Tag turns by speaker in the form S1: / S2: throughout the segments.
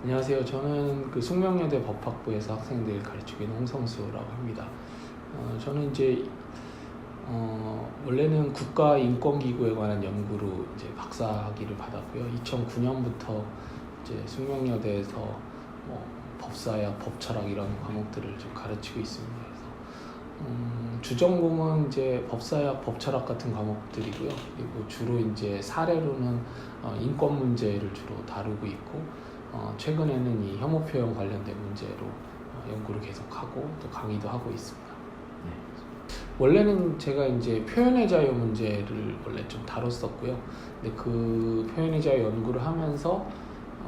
S1: 안녕하세요. 저는 그 숙명여대 법학부에서 학생들 가르치고 있는 홍성수라고 합니다. 어, 저는 이제 어, 원래는 국가인권기구에 관한 연구로 이제 박사학위를 받았고요. 2009년부터 이제 숙명여대에서 뭐 법사학, 법철학 이런 과목들을 좀 가르치고 있습니다. 그래서 음, 주전공은 이제 법사학, 법철학 같은 과목들이고요. 그리고 주로 이제 사례로는 어, 인권 문제를 주로 다루고 있고 어, 최근에는 이 혐오 표현 관련된 문제로 어, 연구를 계속하고 또 강의도 하고 있습니다. 원래는 제가 이제 표현의 자유 문제를 원래 좀 다뤘었고요. 근데 그 표현의 자유 연구를 하면서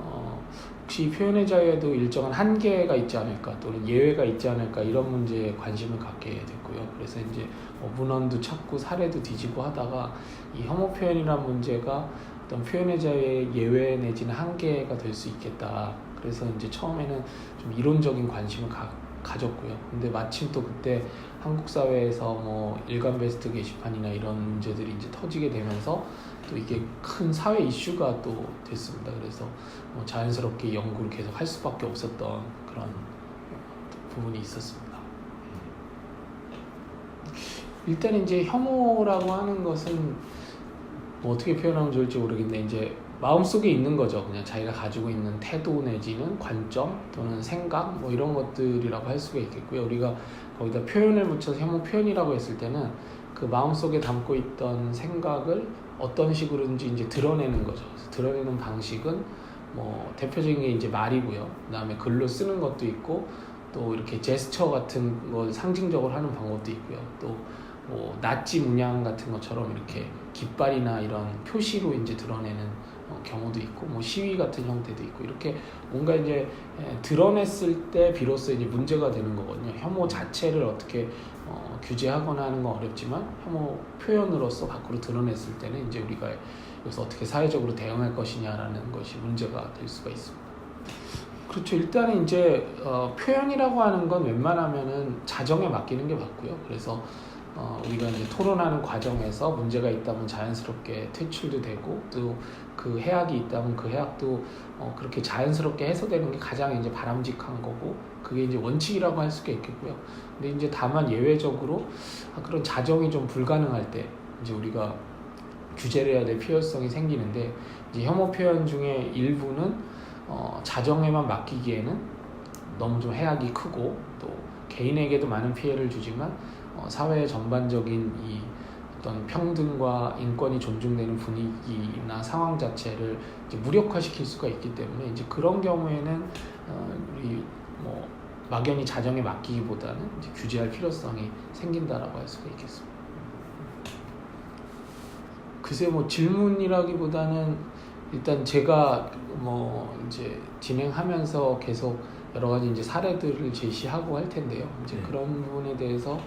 S1: 어, 혹시 표현의 자유에도 일정한 한계가 있지 않을까 또는 예외가 있지 않을까 이런 문제에 관심을 갖게 됐고요. 그래서 이제 뭐 문헌도 찾고 사례도 뒤지고 하다가 이 혐오 표현이라는 문제가 어떤 표현의 자유의 예외 내지는 한계가 될 수 있겠다. 그래서 이제 처음에는 좀 이론적인 관심을 가, 가졌고요. 근데 마침 또 그때 한국 사회에서 뭐 일간 베스트 게시판이나 이런 문제들이 이제 터지게 되면서 또 이게 큰 사회 이슈가 또 됐습니다. 그래서 뭐 자연스럽게 연구를 계속 할 수밖에 없었던 그런 부분이 있었습니다. 일단 이제 혐오라고 하는 것은 뭐 어떻게 표현하면 좋을지 모르겠는데 이제 마음속에 있는 거죠. 그냥 자기가 가지고 있는 태도 내지는 관점 또는 생각 뭐 이런 것들이라고 할 수가 있겠고요. 우리가 거기다 표현을 붙여서 혐오 표현이라고 했을 때는 그 마음속에 담고 있던 생각을 어떤 식으로든지 이제 드러내는 거죠. 드러내는 방식은 뭐 대표적인 게 이제 말이고요. 그다음에 글로 쓰는 것도 있고 또 이렇게 제스처 같은 걸 상징적으로 하는 방법도 있고요. 또뭐 나치 문양 같은 것처럼 이렇게 깃발이나 이런 표시로 이제 드러내는 어, 경우도 있고 뭐 시위 같은 형태도 있고 이렇게 뭔가 이제 에, 드러냈을 때 비로소 이제 문제가 되는 거거든요. 혐오 자체를 어떻게 어, 규제하거나 하는 건 어렵지만 혐오 표현으로서 밖으로 드러냈을 때는 이제 우리가 여기서 어떻게 사회적으로 대응할 것이냐라는 것이 문제가 될 수가 있습니다. 그렇죠. 일단은 이제 어, 표현이라고 하는 건 웬만하면은 자정에 맡기는 게 맞고요. 그래서 어, 우리가 이제 토론하는 과정에서 문제가 있다면 자연스럽게 퇴출도 되고 또 그 해악이 있다면 그 해악도 어, 그렇게 자연스럽게 해소되는 게 가장 이제 바람직한 거고 그게 이제 원칙이라고 할 수가 있겠고요. 근데 이제 다만 예외적으로 아, 그런 자정이 좀 불가능할 때 이제 우리가 규제를 해야 될 필요성이 생기는데 이제 혐오 표현 중에 일부는 어, 자정에만 맡기기에는 너무 좀 해악이 크고 또 개인에게도 많은 피해를 주지만 어, 사회 전반적인 이 어떤 평등과 인권이 존중되는 분위기나 상황 자체를 무력화시킬 수가 있기 때문에 이제 그런 경우에는 어, 우리 뭐 막연히 자정에 맡기기보다는 규제할 필요성이 생긴다라고 할 수가 있겠습니다. 글쎄 뭐 질문이라기보다는 일단 제가 뭐 이제 진행하면서 계속 여러 가지 이제 사례들을 제시하고 할 텐데요. 이제
S2: 네.
S1: 그런 부분에 대해서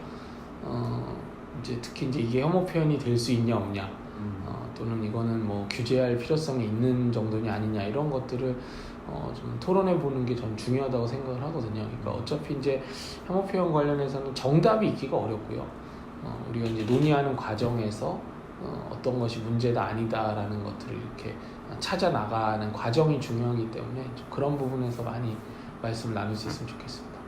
S1: 어 이제 특히 이제 이게 혐오 표현이 될 수 있냐 없냐
S2: 음.
S1: 어, 또는 이거는 뭐 규제할 필요성이 있는 정도냐 아니냐 이런 것들을 어, 좀 토론해 보는 게 전 중요하다고 생각을 하거든요. 그러니까 어차피 이제 혐오 표현 관련해서는 정답이 있기가 어렵고요. 어, 우리가 이제 논의하는 과정에서 어, 어떤 것이 문제다 아니다라는 것들을 이렇게 찾아 나가는 과정이 중요하기 때문에 좀 그런 부분에서 많이 말씀을 나눌 수 있으면 좋겠습니다.